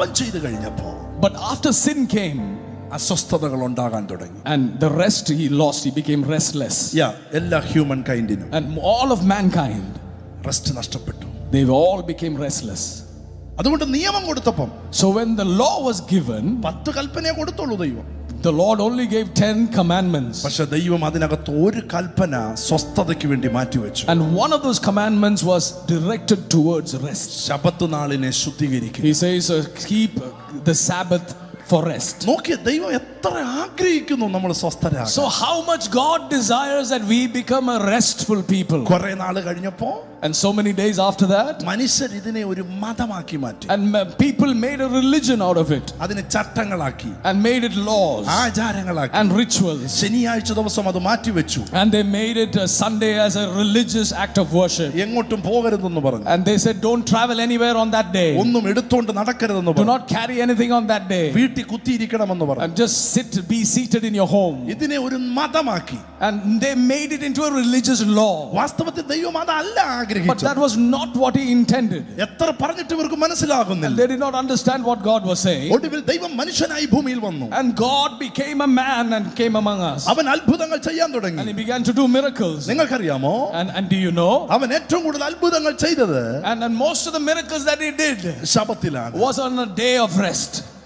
പാപം ചെയ്തു കഴിഞ്ഞപ്പോ But after sin came അസ്വസ്ഥതകൾ ഉണ്ടാകാൻ തുടങ്ങി and the rest he lost, he became restless. യാ എല്ലാ human കൈൻഡിനും And all of mankind, rest നഷ്ടപ്പെട്ടു they all became restless. അതുകൊണ്ട് നിയമം കൊടുത്തപ്പം So when the law was given, പത്ത് കൽപ്പനയെ കൊടുത്തുള്ളൂ ദൈവം the Lord only gave 10 commandments. പക്ഷെ ദൈവം അതിനകത്ത് ഒരു കൽപ്പന സ്വസ്ഥതയ്ക്ക് വേണ്ടി മാറ്റിവെച്ചു And one of those commandments was directed towards rest. ശബത്ത് നാളിനെ ശുദ്ധീകരിക്കുക He says, uh, keep the Sabbath for rest. നോക്കിയ ദൈവം എത്ര ആഗ്രഹിക്കുന്നു നമ്മൾ സ്വസ്ഥരാകും So, how much God desires that we become a restful people. കുറെ നാള് കഴിഞ്ഞപ്പോ And so many days after that, മനുഷ്യർ ഇതിനെ ഒരു മതമാക്കി മാറ്റി and ma- people made a religion out of it അതിനെ ചട്ടങ്ങളാക്കി and made it laws ആചാരങ്ങളാക്കി and rituals. ശനിയാഴ്ച ദിവസം അത് മാറ്റിവെച്ചു And they made it a Sunday as a religious act of worship. എങ്ങോട്ടും പോകരുതെന്ന് പറഞ്ഞു And they said, don't travel anywhere on that day. ഒന്നും എടുത്തോണ്ട് നടക്കരുതെന്ന് Do പറഞ്ഞു not carry anything on that day. വീട്ടിൽ കുത്തിയിരിക്കണമെന്ന് പറഞ്ഞു And just sit, be seated in your home. ഇതിനെ ഒരു മതമാക്കി And they made it into a religious law. വാസ്തവത്തിൽ ദൈവം അതല്ല But ആഗ്രഹിച്ചത് that was not what he intended. എത്ര പറഞ്ഞിട്ട് ഇവർക്ക് And മനസ്സിലാകുന്നില്ല they did not understand what God was saying. ഒടുവിൽ ദൈവം മനുഷ്യനായി ഭൂമിയിൽ വന്നു And God became a man and came among us. അവൻ അത്ഭുതങ്ങൾ ചെയ്യാൻ തുടങ്ങി And he began to do miracles. നിങ്ങൾക്കറിയാമോ And, and do you know? അവൻ ഏറ്റവും കൂടുതൽ അത്ഭുതങ്ങൾ ചെയ്തത് And, and most of the miracles that he did ശബത്തിലാണ് was on a day of rest.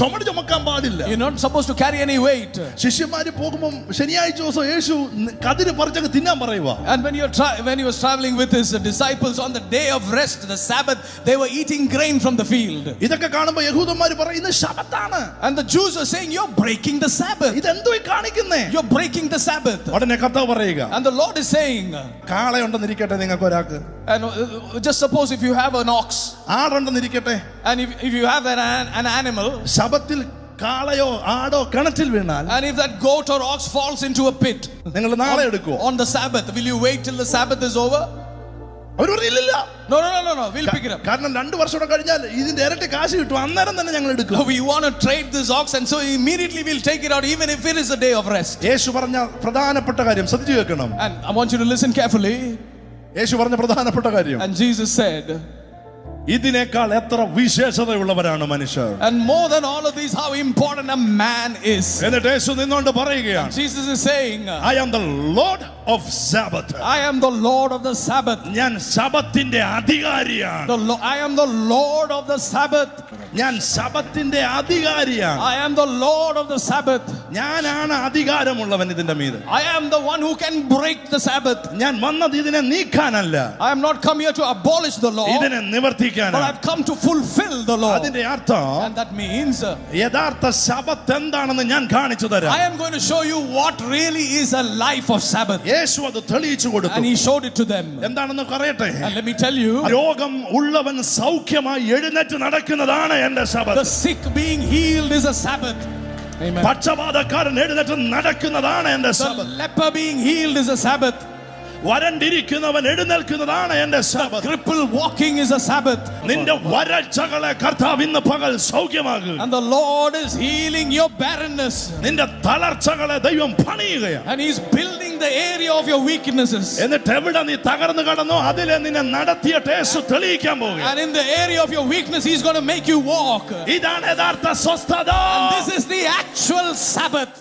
ചുമട് ചുമക്കാൻ പാടില്ല You're not supposed to carry any weight. ശിഷ്യന്മാര് പോകുമ്പോൾ ശനിയാഴ്ച ദിവസം യേശു കതിര് പറിച്ചൊക്കെ തിന്നാൻ പറയുക And when you're tra- when he was traveling with his disciples on the day of rest, the Sabbath, they were eating grain from the field. ഇതൊക്കെ കാണുമ്പോ യഹൂദന്മാര് പറയും ഇത് ശബത്താണ് And the Jews were saying, You're breaking the Sabbath. ഇതെന്തോ ഈ കാണിക്കുന്നേ You're breaking the Sabbath. ഉടനെ കഥ പറയുക And the Lord is saying, കാളയുണ്ടെന്നിരിക്കട്ടെ നിങ്ങൾക്ക് ഒരാൾക്ക് and uh, just suppose if you have an ox ആടുണ്ടെന്നിരിക്കട്ടെ and if, if you have an, an, an animal ശബത്തിൽ കാളയോ ആടോ കിണറ്റിൽ വീണാൽ and if that goat or ox falls into a pit നിങ്ങൾ നാളെ എടുക്കുവോ on the Sabbath, will you wait till the Sabbath is over? അവർ പറഞ്ഞില്ല No, no, no, no, no. We'll pick it up. കാരണം രണ്ടു വർഷം കൂടെ കഴിഞ്ഞാൽ ഇതിന്റെ ഇരട്ടി കാശ് കിട്ടും അന്നേരം തന്നെ ഞങ്ങൾ എടുക്കും We want to trade this ox, and so immediately we'll take it out, even if it is a day of rest. യേശു പറഞ്ഞ പ്രധാനപ്പെട്ട കാര്യം ശ്രദ്ധിച്ചു കേൾക്കണം And I want you to listen carefully. യേശു പറഞ്ഞ പ്രധാനപ്പെട്ട കാര്യം And Jesus said, ഇതിനേക്കാൾ എത്ര വിശേഷതയുള്ളവരാണ് മനുഷ്യർ and more than all of these, how important a man is. എന്നിട്ട് യേശു നിന്നുകൊണ്ട് പറയുകയാണ് Jesus is saying, I am the Lord of Sabbath I am the Lord of the Sabbath. ഞാൻ ശബത്തിന്റെ അധികാരിയാണ് The Lo- I am the Lord of the Sabbath. ഞാൻ ശബത്തിന്റെ അധികാരിയാണ് I am the Lord of the Sabbath. ഞാനാണ് അധികാരമുള്ളവൻ ഇതിന്റെ മീത് I am the one who can break the Sabbath. ഞാൻ വന്നത് ഇതിനെ നീക്കാനല്ല I am not come here to abolish the law, ഇതിനെ but നിവർത്തിക്കാനാണ് I've come to fulfill the law. അതിന്റെ അർത്ഥം And that means uh, യഥാർത്ഥ ശബത്ത് എന്താണെന്ന് ഞാൻ കാണിച്ചു I തരാം am going to show you what really is a life of Sabbath. യേശു അത് തെളിയിച്ചു കൊടുത്തു And he showed it to them. എന്താണെന്ന് പറയട്ടെ And let me tell you, രോഗം ഉള്ളവൻ സൗഖ്യമായി എഴുന്നേറ്റ് നടക്കുന്നതാണ് എന്റെ the sick being healed is a Sabbath. Amen. പക്ഷപാതക്കാരൻ എഴുന്നേറ്റ് നടക്കുന്നതാണ് The ശബത്ത് leper being healed is a Sabbath. വരണ്ടിരിക്കുന്നവൻ എഴുന്നേൽക്കുന്നതാണ് എന്റെ ശബത്ത് Cripple walking is a Sabbath. നിന്റെ വരൾച്ചകളെ കർത്താവ് ഇന്ന് പകൽ സൗഖ്യമാകുക And the Lord is healing your barrenness. നിന്റെ തളർച്ചകളെ ദൈവം പണിയുകയാണ് And He's building the area of your weaknesses. എന്നിട്ട് എവിടെ നീ തകർന്നു കടന്നോ അതിലെ നിന്നെ നടത്തിയ ടേസ്റ്റ് തെളിയിക്കാൻ പോകുക And in the area of your weakness, He's going to make you walk. ഇതാണ് യഥാർത്ഥ സ്വസ്ഥത And this is the actual Sabbath.